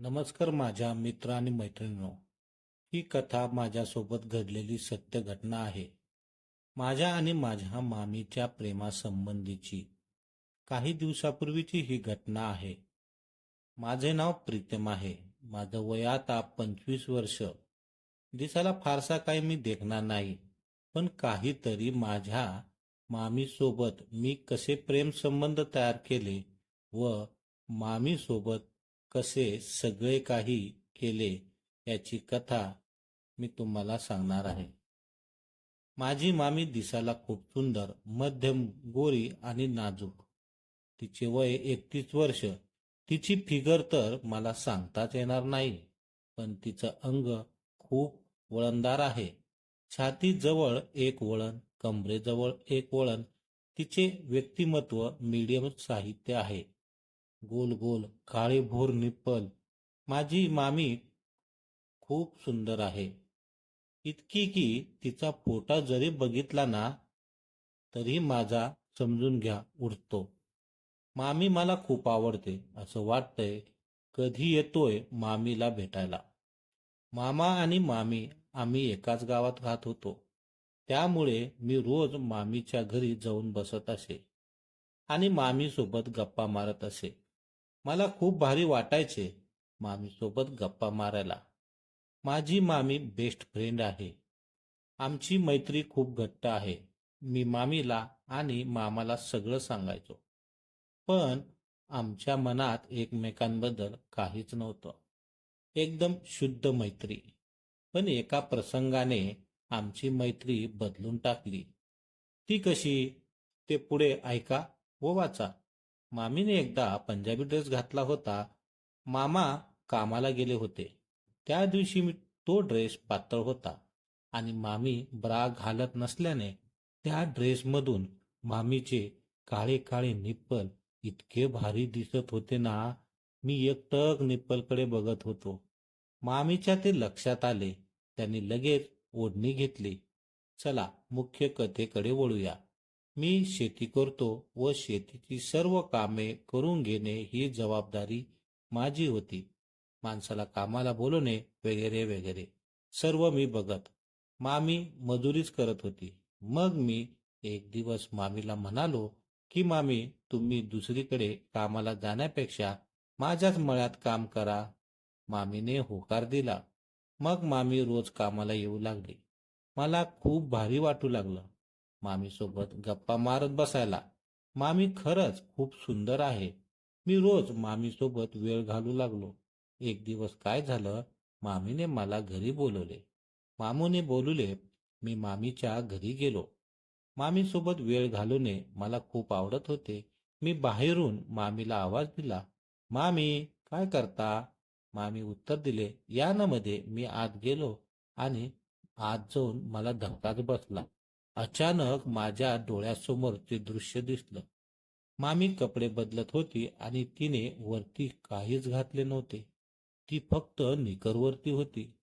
नमस्कार माझ्या मित्र आणि मैत्रिणींनो. ही कथा माझ्यासोबत घडलेली सत्य घटना आहे. माझ्या आणि माझ्या मामीच्या प्रेमासंबंधीची काही दिवसापूर्वीची ही घटना आहे. माझे नाव प्रीतम आहे. माझं वय आता पंचवीस वर्ष. दिसायला फारसा काही मी देखणार नाही. पण काहीतरी माझ्या मामीसोबत मी कसे प्रेम संबंध तयार केले व मामीसोबत कसे सगळे काही केले याची कथा मी तुम्हाला सांगणार आहे. माझी मामी दिसायला खूप सुंदर मध्यम गोरी आणि नाजूक. तिचे वय एकतीस वर्ष. तिची फिगर तर मला सांगताच येणार नाही पण तिचं अंग खूप वळणदार आहे. छाती जवळ एक वळण कमरेजवळ एक वळण. तिचे व्यक्तिमत्व मीडियम साहित्य आहे. गोल गोल काळे भोर निप्पल. माझी मामी खूप सुंदर आहे. इतकी की तिचा फोटा जरी बघितला ना तरी माझा समजून घ्या उडतो. मामी मला खूप आवडते असं वाटतंय कधी येतोय मामीला भेटायला. मामा आणि मामी आम्ही एकाच गावात राहत होतो. त्यामुळे मी रोज मामीच्या घरी जाऊन बसत असे आणि मामी सोबत गप्पा मारत असे. मला खूप भारी वाटायचे मामीसोबत गप्पा मारायला. माझी मामी बेस्ट फ्रेंड आहे. आमची मैत्री खूप घट्ट आहे. मी मामीला आणि मामाला सगळं सांगायचो. पण आमच्या मनात एकमेकांबद्दल काहीच नव्हतं. एकदम शुद्ध मैत्री. पण एका प्रसंगाने आमची मैत्री बदलून टाकली. ती कशी? ते पुढे ऐका व वाचा. मामीने एकदा पंजाबी ड्रेस घातला होता. मामा कामाला गेले होते. त्या दिवशी मी तो ड्रेस पातळ होता आणि मामी ब्रा घालत नसल्याने त्या ड्रेसमधून मामीचे काळे काळे निप्पल इतके भारी दिसत होते ना मी एकटक निप्पलकडे बघत होतो. मामीच्या ते लक्षात आले. त्यांनी लगेच ओढणी घेतली. चला मुख्य कथेकडे वळूया. मी शेती करतो व शेतीची सर्व कामे करून घेणे ही जबाबदारी माझी होती. माणसाला कामाला बोलवणे वगैरे वगैरे. सर्व मी बघत. मामी मजुरीच करत होती. मग मी एक दिवस मामीला म्हणालो की मामी तुम्ही दुसरीकडे कामाला जाण्यापेक्षा माझ्याच मळ्यात काम करा. मामीने होकार दिला. मग मामी रोज कामाला येऊ लागली. मला खूप भारी वाटू लागलं. मामीसोबत गप्पा मारत बसायला. मामी खरंच खूप सुंदर आहे. मी रोज मामीसोबत वेळ घालू लागलो. एक दिवस काय झालं? मामीने मला घरी बोलवले. मामूने बोलवले मी मामीच्या घरी गेलो. मामीसोबत वेळ घालवणे मला खूप आवडत होते. मी बाहेरून मामीला आवाज दिला मामी काय करता? मामी उत्तर दिले या ना मध्ये मी आत गेलो आणि आत जाऊन मला धक्काच बसला. अचानक माझ्या डोळ्यासमोर ते दृश्य दिसलं. मामी कपडे बदलत होती आणि तिने वरती काहीच घातले नव्हते. ती फक्त निकरवरती होती.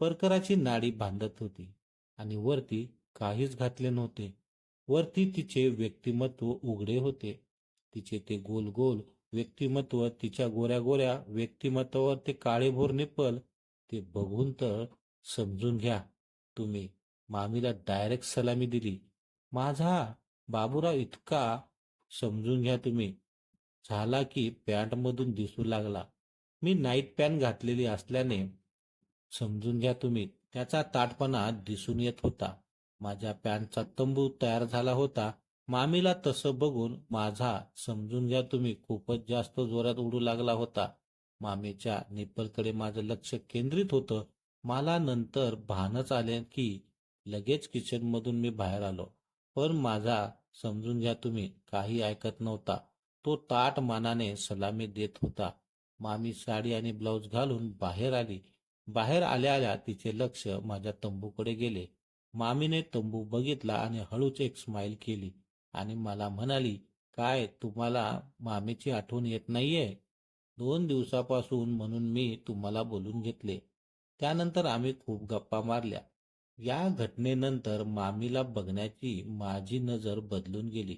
परकराची नाडी बांधत होती आणि वरती काहीच घातले नव्हते. वरती तिचे व्यक्तिमत्व उघडे होते. तिचे ते गोल गोल व्यक्तिमत्व तिच्या गोऱ्या गोऱ्या व्यक्तिमत्वावर ते काळेभोर निपल ते बघून तर समजून घ्या तुम्ही मामीला डायरेक्ट सलामी दिली. माझा बाबूराव इतका समजून घ्या तुम्ही. झाला की पॅन्टमधून दिसू लागला. मी नाईट पॅन्ट घातलेली असल्याने समजून घ्या तुम्ही. त्याचा ताटपणा दिसून येत होता. माझ्या पॅन्टचा तंबू तयार झाला होता. मामीला तसं बघून माझा समजून घ्या तुम्ही खूपच जास्त जोरात उडू लागला होता. मामीच्या निप्पलकडे माझं लक्ष केंद्रित होतं. मला नंतर भानच आले की लगेच किचन मधून मी बाहेर आलो. पण माझा समजून घ्या तुम्ही काही ऐकत नव्हता. तो ताट मानाने सलामी देत होता. मामी साडी आणि ब्लाऊज घालून बाहेर आली. बाहेर आल्या आल्या तिचे लक्ष माझ्या तंबूकडे गेले. मामीने तंबू बघितला आणि हळूच एक स्माइल केली आणि मला म्हणाली काय तुम्हाला मामीची आठवण येत नाहीये? दोन दिवसापासून म्हणून मी तुम्हाला बोलून घेतले. त्यानंतर आम्ही खूप गप्पा मारल्या. या घटनेनंतर मामीला बघण्याची माझी नजर बदलून गेली.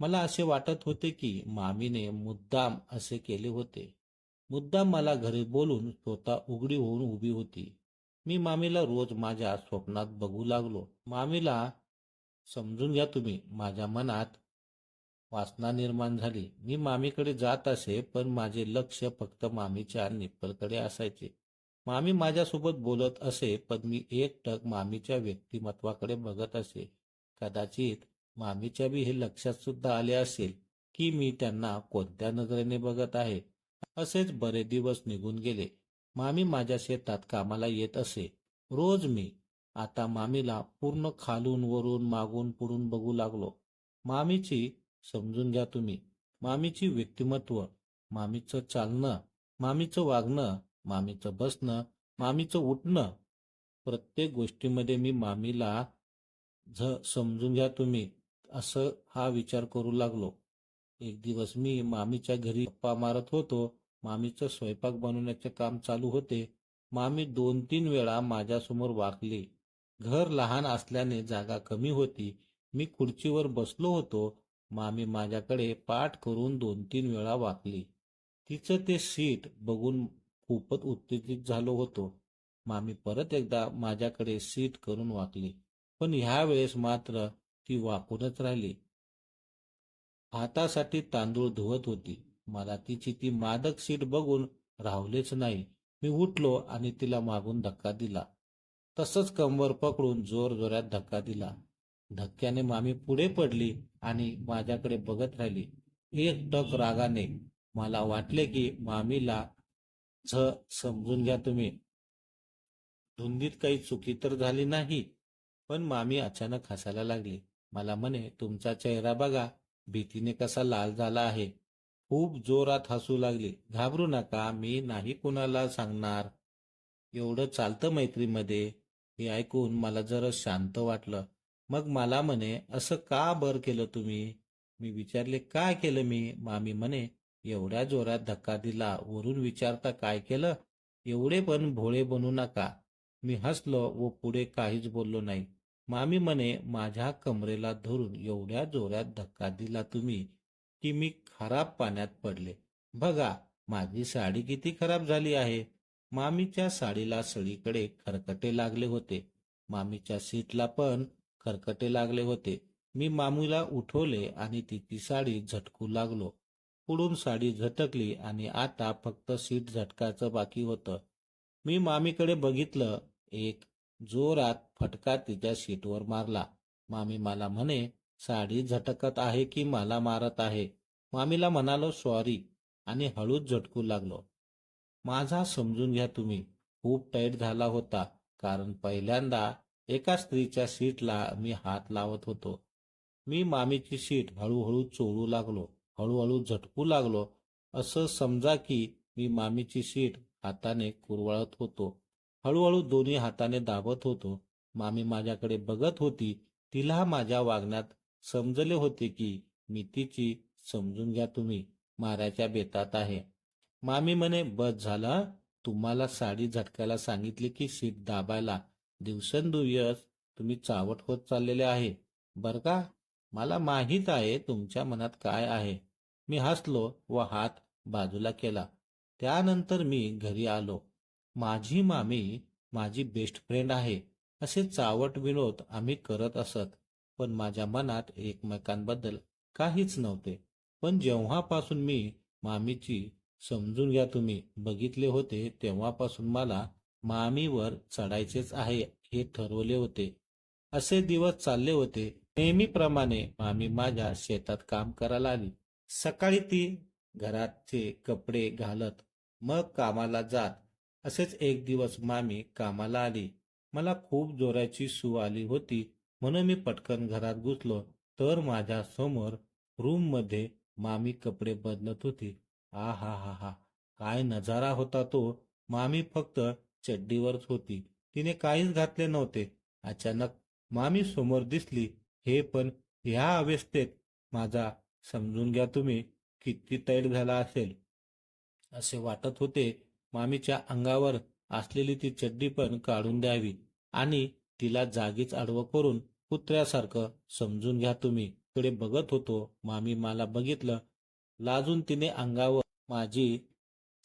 मला असे वाटत होते की मामीने मुद्दाम असे केले होते. मुद्दाम मला घरी बोलून स्वतः उघडी होऊन उभी होती. मी मामीला रोज माझ्या स्वप्नात बघू लागलो. मामीला समजून घ्या तुम्ही माझ्या मनात वासना निर्माण झाली. मी मामीकडे जात असे पण माझे लक्ष फक्त मामीच्या निप्पलकडे असायचे. मामी माझ्यासोबत बोलत असे पण मी एकटक मामीच्या व्यक्तिमत्वाकडे बघत असे. कदाचित मामीच्या बी हे लक्षात सुद्धा आले असेल की मी त्यांना कोणत्या नजरेने बघत आहे. असेच बरे दिवस निघून गेले. मामी माझ्या शेतात कामाला येत असे. रोज मी आता मामीला पूर्ण खालून वरून मागून पुढून बघू लागलो. मामीची समजून घ्या तुम्ही मामीची व्यक्तिमत्व मामीचं चालणं मामीचं वागणं मामीचं बसणं मामीचं उठणं प्रत्येक गोष्टीमध्ये मी मामीला झ समजून घ्या तुम्ही. असं हा विचार करू लागलो. एक दिवस मी मामीच्या घरी गप्पा मारत होतो. मामीचं स्वयंपाक बनवण्याचे काम चालू होते. मामी दोन तीन वेळा माझ्यासमोर वाकली. घर लहान असल्याने जागा कमी होती. मी खुर्चीवर बसलो होतो. मामी माझ्याकडे पाठ करून दोन तीन वेळा वाकली. तिचं ते सीट बघून खूपच उत्तेजित झालो होतो. मामी परत एकदा माझ्याकडे सीट करून वाकली. पण ह्या वेळेस मात्र ती वाकूनच राहिली. हातासाठी तांदूळ धुवत होती. मला तिची ती मादक सीट बघून राहुलेच नाही. मी उठलो आणि तिला मागून धक्का दिला. तसंच कंबर पकडून जोर जोरात धक्का दिला. धक्क्याने मामी पुढे पडली आणि माझ्याकडे बघत राहिली. एक टक रागाने मला वाटले की मामीला समजून घ्या तुम्ही. धुंदीत काही चुकी तर झाली नाही पण मामी अचानक हसायला लागली. मला म्हणे तुमचा चेहरा बघा भीतीने कसा लाल झाला आहे. खूप जोरात हसू लागली. घाबरू नका मी नाही कुणाला सांगणार. एवढं चालतं मैत्रीमध्ये. हे ऐकून मला जरा शांत वाटलं. मग मला म्हणे असं का बर केलं तुम्ही? मी विचारले काय केलं मी? मामी म्हणे एवढ्या जोरात धक्का दिला. वरून विचारता काय केलं? एवढे पण भोळे बनू नका. मी हसलो व पुढे काहीच बोललो नाही. मामी म्हणे माझ्या कमरेला धरून एवढ्या जोरात धक्का दिला तुम्ही की मी खराब पाण्यात पडले. बघा माझी साडी किती खराब झाली आहे. मामीच्या साडीला सळीकडे खरकटे लागले होते. मामीच्या सीटला पण खरकटे लागले होते. मी मामीला उठवले आणि तिची साडी झटकू लागलो. पुढून साडी झटकली आणि आता फक्त सीट झटकायचं बाकी होतं. मी मामीकडे बघितलं एक जोरात फटका तिच्या सीटवर मारला. मामी मला म्हणे साडी झटकत आहे की मला मारत आहे? मामीला म्हणालो सॉरी आणि हळूच झटकू लागलो. माझा समजून घ्या तुम्ही खूप टाईट झाला होता कारण पहिल्यांदा एका स्त्रीच्या सीटला मी हात लावत होतो. मी मामीची सीट हळूहळू चोळू लागलो. हळूहळू झटकू लागलो. असं समजा की मी मामीची सीट हाताने कुरवाळत होतो. हळूहळू दोन्ही हाताने दाबत होतो. मामी माझ्याकडे बघत होती. तिला माझ्या वागण्यात समजले होते की मी तिची समजून घ्या तुम्ही. मारायच्या बेतात आहे. मामी म्हणे बस झालं तुम्हाला साडी झटकायला सांगितली की सीट दाबायला. दिवसेंदिवस तुम्ही चावट होत चाललेले आहे. बर का? मला माहीत आहे तुमच्या मनात काय आहे. मी हसलो व हात बाजूला केला. त्यानंतर मी घरी आलो. माझी मामी माझी बेस्ट फ्रेंड आहे असे चावट विनोद आम्ही करत असत पण माझ्या मनात एकमेकांबद्दल काहीच नव्हते. पण जेव्हापासून मी मामीची समजून घ्या तुम्ही बघितले होते तेव्हापासून मला मामीवर चढायचेच आहे हे ठरवले होते. असे दिवस चालले होते. नेहमीप्रमाणे मामी माझ्या शेतात काम करायला आली. सकाळी ती घराचे कपडे घालत मग कामाला जात. असेच एक दिवस मामी कामाला आली. मला खूप जोराची सू आली होती म्हणून मी पटकन घरात घुसलो. तर माझ्यासमोर रूममध्ये मामी कपडे बदलत होती. आ हा हा हा काय नजारा होता तो. मामी फक्त चड्डीवरच होती. तिने काहीच घातले नव्हते. अचानक मामी समोर दिसली. हे पण ह्या अवस्थेत माझा समजून घ्या तुम्ही किती तैड झाला असेल. असे वाटत होते मामीच्या अंगावर असलेली ती चड्डी पण काढून द्यावी आणि तिला जागीच आडवं करून कुत्र्यासारखं समजून घ्या तुम्ही. कडे बघत होतो मामी मला बघितलं. लाजून तिने अंगावर माझी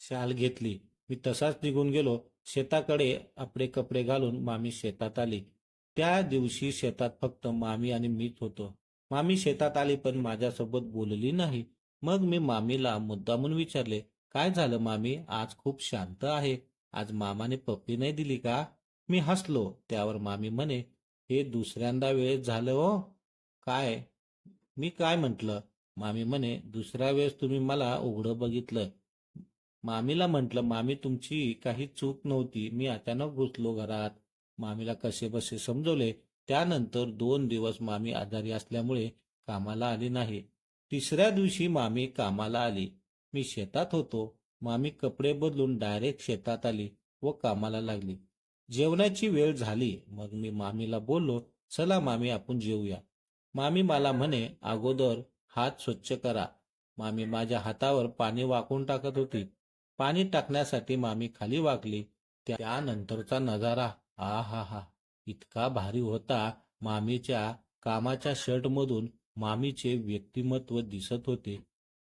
शाल घेतली. मी तसाच निघून गेलो. शेताकडे आपले कपडे घालून मामी शेतात आली. त्या दिवशी शेतात फक्त मामी आणि मीच होतो. मामी शेतात आली पण माझ्यासोबत बोलली नाही. मग मी मामीला मुद्दामून विचारले काय झालं मामी? आज खूप शांत आहे. आज मामाने पप्पी नाही दिली का? मी हसलो. त्यावर मामी म्हणे हे दुसऱ्यांदा वेळेस झालं हो. काय? मी काय म्हंटल? मामी म्हणे दुसऱ्या वेळेस तुम्ही मला उघडं बघितलं. मामीला म्हटलं मामी तुमची काही चूक नव्हती. मी अचानक घुसलो घरात. मामीला कसे बसे समजवले त्यानंतर दोन दिवस मामी आजारी असल्यामुळे कामाला आली नाही. तिसऱ्या दिवशी मामी कामाला आली. मी शेतात होतो. मामी कपडे बदलून डायरेक्ट शेतात आली व कामाला लागली. जेवणाची वेळ झाली. मग मी मामीला बोललो चला मामी आपण जेवूया मामी मला म्हणे अगोदर हात स्वच्छ करा. मामी माझ्या हातावर पाणी वाकून टाकत होती. पाणी टाकण्यासाठी मामी खाली वाकली. त्यानंतरचा नजारा आ हा हा. इतका भारी होता मामीच्या कामाच्या शर्टमधून मामीचे व्यक्तिमत्व दिसत होते.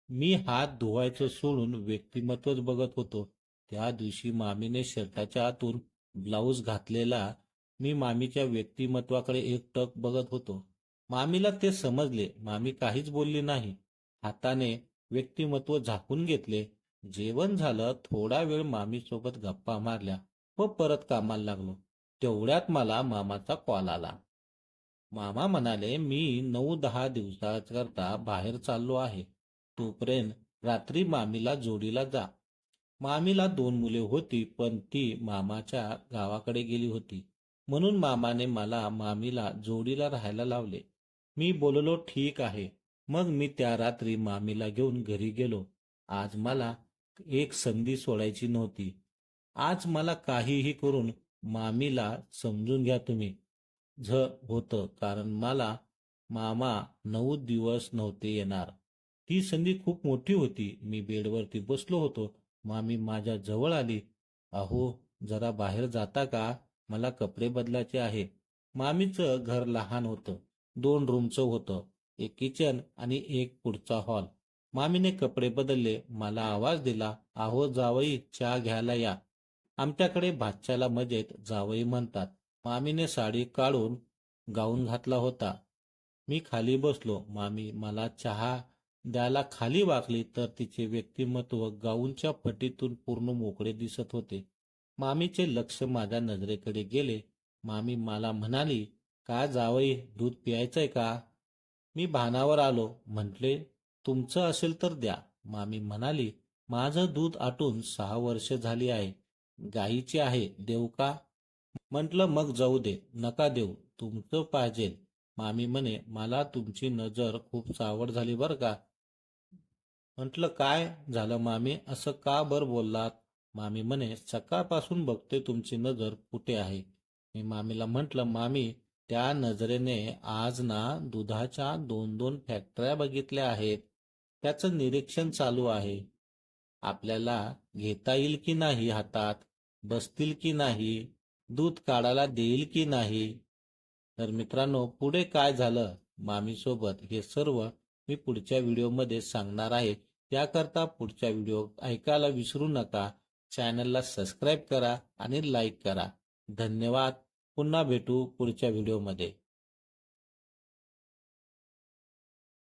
मी हात धुवायचं सोडून व्यक्तिमत्वच बघत होतो. त्या दिवशी मामीने शर्टाच्या आतून ब्लाऊज घातलेला मी मामीच्या व्यक्तिमत्वाकडे एक टक बघत होतो. मामीला ते समजले. मामी काहीच बोलली नाही. हाताने व्यक्तिमत्व झाकून घेतले. जेवण झालं थोडा वेळ मामीसोबत गप्पा मारल्या व परत कामाला लागलो. तेवढ्यात मला मामाचा कॉल आला. मामा म्हणाले मी नऊ दहा दिवसाकरता बाहेर चाललो आहे. तोपर्यंत रात्री मामीला जोडीला जा. मामीला दोन मुले होती पण ती मामाच्या गावाकडे गेली होती. म्हणून मामाने मला मामीला जोडीला राहायला लावले. मी बोललो ठीक आहे. मग मी त्या रात्री मामीला घेऊन घरी गेलो. आज मला एक संधी सोडायची नव्हती. आज मला काहीही करून मामीला समजून घ्या तुम्ही. झ होतं कारण मला मामा नऊ दिवस नव्हते येणार. ती संधी खूप मोठी होती. मी बेडवरती बसलो होतो. मामी माझ्या जवळ आली. अहो जरा बाहेर जाता का? मला कपडे बदलायचे आहे. मामीचं घर लहान होतं. दोन रूमचं होतं. एक किचन आणि एक पुढचा हॉल. मामीने कपडे बदलले. मला आवाज दिला अहो जावई चहा घ्यायला या. आमच्याकडे भाच्याला मजेत जावई म्हणतात. मामीने साडी काढून गाऊन घातला होता. मी खाली बसलो. मामी मला चहा द्यायला खाली वाकली तर तिचे व्यक्तिमत्व गाऊनच्या फटीतून पूर्ण मोकळे दिसत होते. मामीचे लक्ष माझ्या नजरेकडे गेले. मामी मला म्हणाली का जावई दूध प्यायचंय का? मी भानावर आलो. म्हटले तुमचं असेल तर द्या. मामी म्हणाली माझं दूध आटून सहा वर्ष झाली आहे. गाईची आहे देऊ का? म्हटलं मग जाऊ दे नका देऊ तुमचं पाहिजे. मामी म्हणे मला तुमची नजर खूप सावड झाली बरं का? म्हटलं काय झालं मामी असं का बर बोललात? मामी म्हणे सकाळपासून बघते तुमची नजर कुठे आहे. मी मामीला म्हटलं मामी त्या नजरेने आज ना दुधाच्या दोन दोन फॅक्टऱ्या बघितल्या आहेत. त्याचं निरीक्षण चालू आहे. आपल्याला घेता येईल की नाही हातात? बसतील की नाही? दूध काढायला देईल की नाही? तर मित्रांनो पुढे काय झालं? मामीसोबत हे सर्व मी पुढच्या व्हिडिओमध्ये सांगणार आहे. त्याकरता पुढच्या व्हिडिओ ऐकायला विसरू नका. चॅनलला सबस्क्राईब करा आणि लाईक करा. धन्यवाद. पुन्हा भेटू पुढच्या व्हिडिओमध्ये.